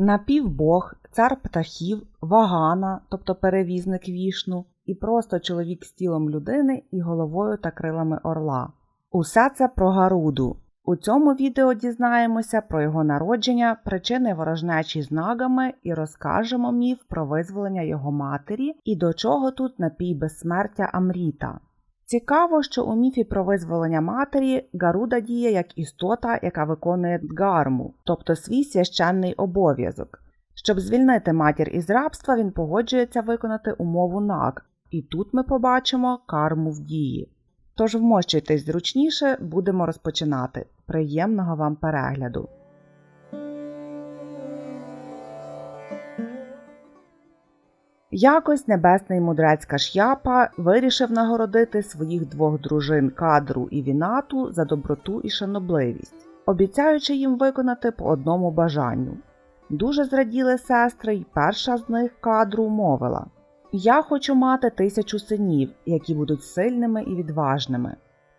Напівбог, цар птахів, вагана, тобто перевізник вішну, і просто чоловік з тілом людини і головою та крилами орла. Усе це про Гаруду. У цьому відео дізнаємося про його народження, причини ворожнечі з нагами і розкажемо міф про визволення його матері і до чого тут напій безсмертя Амріта. Цікаво, що у міфі про визволення матері Гаруда діє як істота, яка виконує дгарму, тобто свій священний обов'язок. Щоб звільнити матір із рабства, він погоджується виконати умову наг, і тут ми побачимо карму в дії. Тож вмощуйтесь зручніше, будемо розпочинати. Приємного вам перегляду! Якось небесний мудрець Каш'япа вирішив нагородити своїх двох дружин кадру і вінату за доброту і шанобливість, обіцяючи їм виконати по одному бажанню. Дуже зраділи сестри, і перша з них кадру мовила Я хочу мати тисячу синів, які будуть сильними і відважними.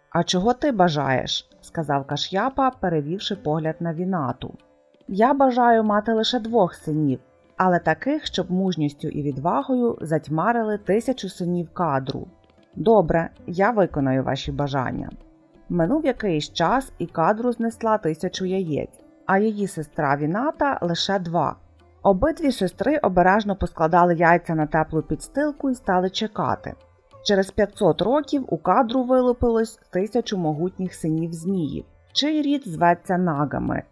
А чого ти бажаєш? сказав Каш'япа, перевівши погляд на вінату. Я бажаю мати лише двох синів але таких, щоб мужністю і відвагою затьмарили тисячу синів кадру. Добре, я виконаю ваші бажання. Минув якийсь час і кадру знесла тисячу яєць, а її сестра Віната лише два. Обидві сестри обережно поскладали яйця на теплу підстилку і стали чекати. Через 500 років у кадру вилупилось тисячу могутніх синів зміїв, чий рід зветься нагами,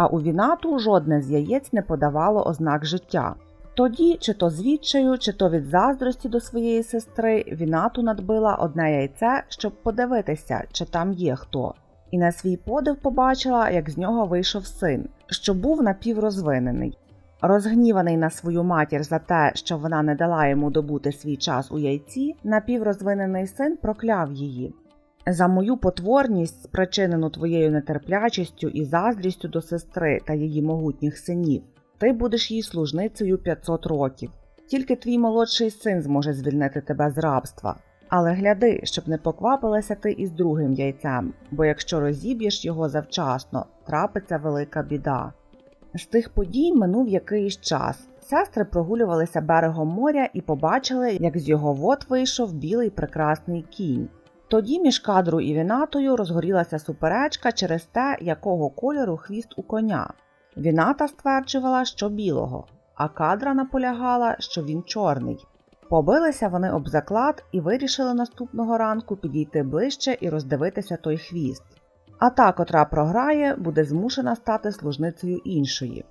а у вінату жодне з яєць не подавало ознак життя. Тоді, чи то з відчаю, чи то від заздрості до своєї сестри, вінату надбила одне яйце, щоб подивитися, чи там є хто. І на свій подив побачила, як з нього вийшов син, що був напіврозвинений. Розгніваний на свою матір за те, що вона не дала йому добути свій час у яйці, напіврозвинений син прокляв її. За мою потворність, спричинену твоєю нетерплячістю і заздрістю до сестри та її могутніх синів, ти будеш їй служницею 500 років. Тільки твій молодший син зможе звільнити тебе з рабства. Але гляди, щоб не поквапилася ти із другим яйцем, бо якщо розіб'єш його завчасно, трапиться велика біда. З тих подій минув якийсь час. Сестри прогулювалися берегом моря і побачили, як з його вод вийшов білий прекрасний кінь. Тоді між кадру і вінатою розгорілася суперечка через те, якого кольору хвіст у коня. Віната стверджувала, що білого, а кадра наполягала, що він чорний. Побилися вони об заклад і вирішили наступного ранку підійти ближче і роздивитися той хвіст. А та, котра програє, буде змушена стати служницею іншої.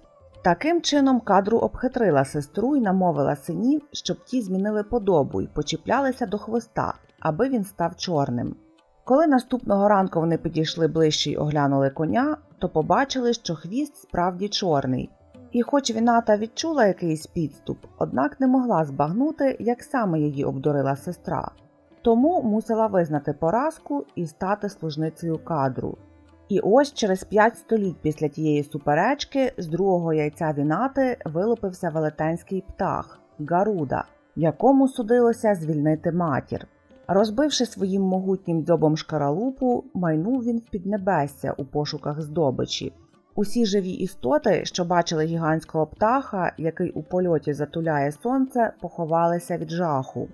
Таким чином кадру обхитрила сестру і намовила синів, щоб ті змінили подобу і почіплялися до хвоста аби він став чорним. Коли наступного ранку вони підійшли ближче й оглянули коня, то побачили, що хвіст справді чорний. І хоч Віната відчула якийсь підступ, однак не могла збагнути, як саме її обдурила сестра, тому мусила визнати поразку і стати служницею кадру. І ось через п'ять століть після тієї суперечки з другого яйця Вінати вилупився велетенський птах Гаруда, якому судилося звільнити матір. Розбивши своїм могутнім дзьобом шкаралупу, майнув він в піднебесся у пошуках здобичі. Усі живі істоти, що бачили гігантського птаха, який у польоті затуляє сонце, поховалися від жаху.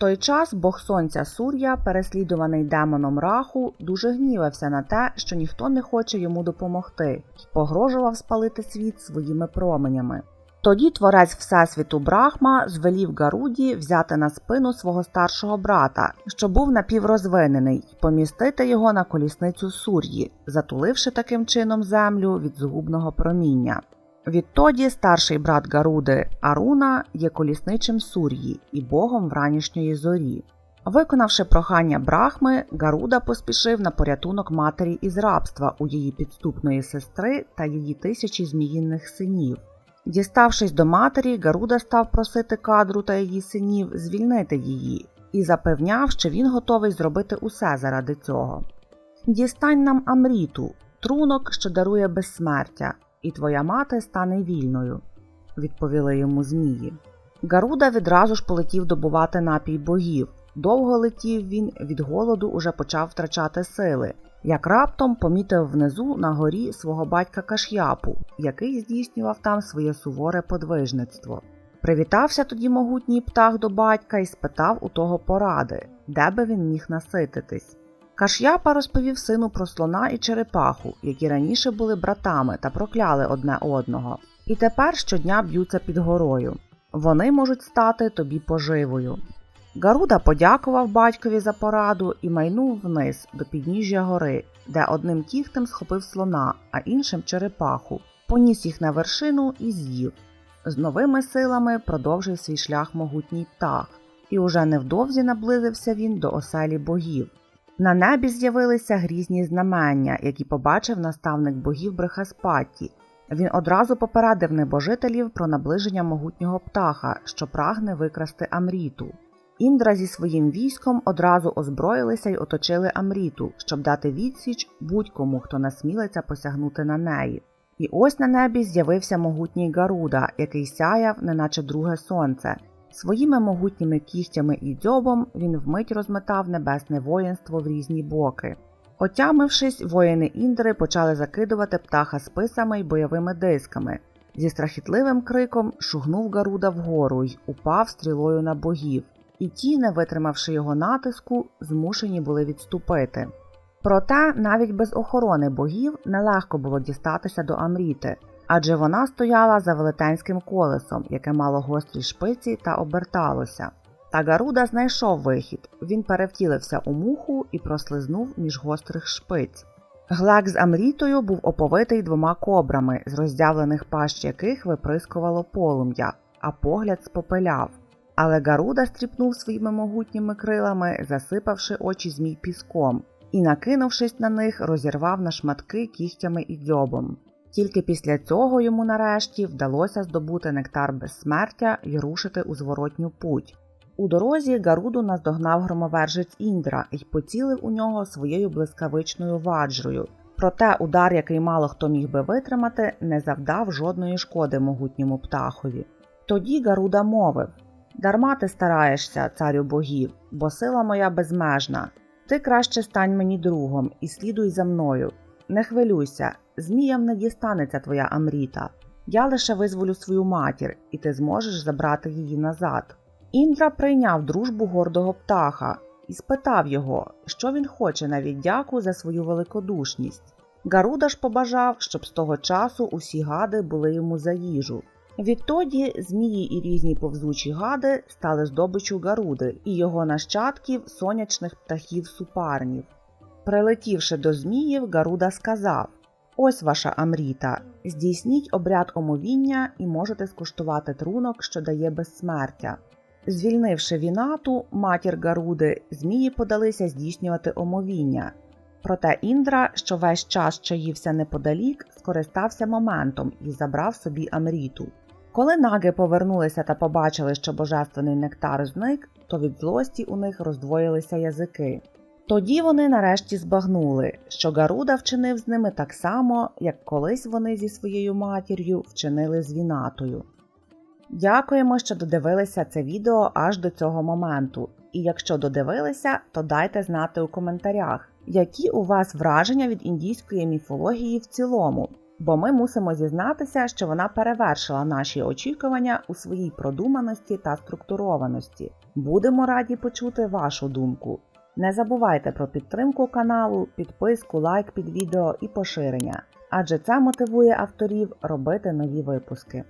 Той час бог сонця Сур'я, переслідуваний демоном раху, дуже гнівався на те, що ніхто не хоче йому допомогти, і погрожував спалити світ своїми променями. Тоді творець Всесвіту Брахма звелів Гаруді взяти на спину свого старшого брата, що був напіврозвинений, і помістити його на колісницю Сур'ї, затуливши таким чином землю від згубного проміння. Відтоді старший брат Гаруди Аруна є колісничим Сур'ї і богом вранішньої зорі. Виконавши прохання Брахми, Гаруда поспішив на порятунок матері із рабства у її підступної сестри та її тисячі зміїнних синів. Діставшись до матері, Гаруда став просити кадру та її синів звільнити її і запевняв, що він готовий зробити усе заради цього. Дістань нам Амріту, трунок, що дарує безсмертя, і твоя мати стане вільною, відповіли йому Змії. Гаруда відразу ж полетів добувати напій богів. Довго летів він, від голоду уже почав втрачати сили, як раптом помітив внизу на горі свого батька Каш'япу, який здійснював там своє суворе подвижництво. Привітався тоді могутній птах до батька і спитав у того поради, де би він міг насититись. Каш'япа розповів сину про слона і черепаху, які раніше були братами та прокляли одне одного, і тепер щодня б'ються під горою. Вони можуть стати тобі поживою. Гаруда подякував батькові за пораду і майнув вниз до підніжжя гори, де одним кіхтем схопив слона, а іншим черепаху, поніс їх на вершину і з'їв. З новими силами продовжив свій шлях могутній птах, і уже невдовзі наблизився він до оселі богів. На небі з'явилися грізні знамення, які побачив наставник богів Брехаспаті. Він одразу попередив небожителів про наближення могутнього птаха, що прагне викрасти Амріту. Індра зі своїм військом одразу озброїлися й оточили Амріту, щоб дати відсіч будь-кому, хто насмілиться посягнути на неї. І ось на небі з'явився могутній Гаруда, який сяяв, неначе друге сонце. Своїми могутніми кігтями і дзьобом він вмить розметав небесне воїнство в різні боки. Отямившись, воїни Індри почали закидувати птаха списами й бойовими дисками. Зі страхітливим криком шугнув Гаруда вгору й упав стрілою на богів, і ті, не витримавши його натиску, змушені були відступити. Проте навіть без охорони богів нелегко було дістатися до Амріти, адже вона стояла за велетенським колесом, яке мало гострі шпиці та оберталося. Та Гаруда знайшов вихід. Він перевтілився у муху і прослизнув між гострих шпиць. Глек з Амрітою був оповитий двома кобрами, з роздявлених пащ яких виприскувало полум'я, а погляд спопеляв. Але Гаруда стріпнув своїми могутніми крилами, засипавши очі змій піском, і, накинувшись на них, розірвав на шматки кігтями і дзьобом. Тільки після цього йому нарешті вдалося здобути нектар безсмертя і рушити у зворотню путь. У дорозі Гаруду наздогнав громовержець Індра і поцілив у нього своєю блискавичною ваджрою. Проте удар, який мало хто міг би витримати, не завдав жодної шкоди могутньому птахові. Тоді Гаруда мовив Дарма ти стараєшся, царю богів, бо сила моя безмежна. Ти краще стань мені другом і слідуй за мною. Не хвилюйся, зміям не дістанеться твоя Амріта. Я лише визволю свою матір, і ти зможеш забрати її назад. Індра прийняв дружбу гордого птаха і спитав його, що він хоче на віддяку за свою великодушність. Гаруда ж побажав, щоб з того часу усі гади були йому за їжу. Відтоді змії і різні повзучі гади стали здобичу Гаруди і його нащадків сонячних птахів супарнів. Прилетівши до зміїв, Гаруда сказав: Ось ваша Амріта, здійсніть обряд омовіння і можете скуштувати трунок, що дає безсмертя. Звільнивши вінату, матір Гаруди, змії подалися здійснювати омовіння. Проте Індра, що весь час чаївся неподалік, скористався моментом і забрав собі Амріту. Коли наги повернулися та побачили, що божественний нектар зник, то від злості у них роздвоїлися язики. Тоді вони нарешті збагнули, що Гаруда вчинив з ними так само, як колись вони зі своєю матір'ю вчинили з Вінатою. Дякуємо, що додивилися це відео аж до цього моменту. І якщо додивилися, то дайте знати у коментарях, які у вас враження від індійської міфології в цілому, бо ми мусимо зізнатися, що вона перевершила наші очікування у своїй продуманості та структурованості. Будемо раді почути вашу думку. Не забувайте про підтримку каналу, підписку, лайк під відео і поширення, адже це мотивує авторів робити нові випуски.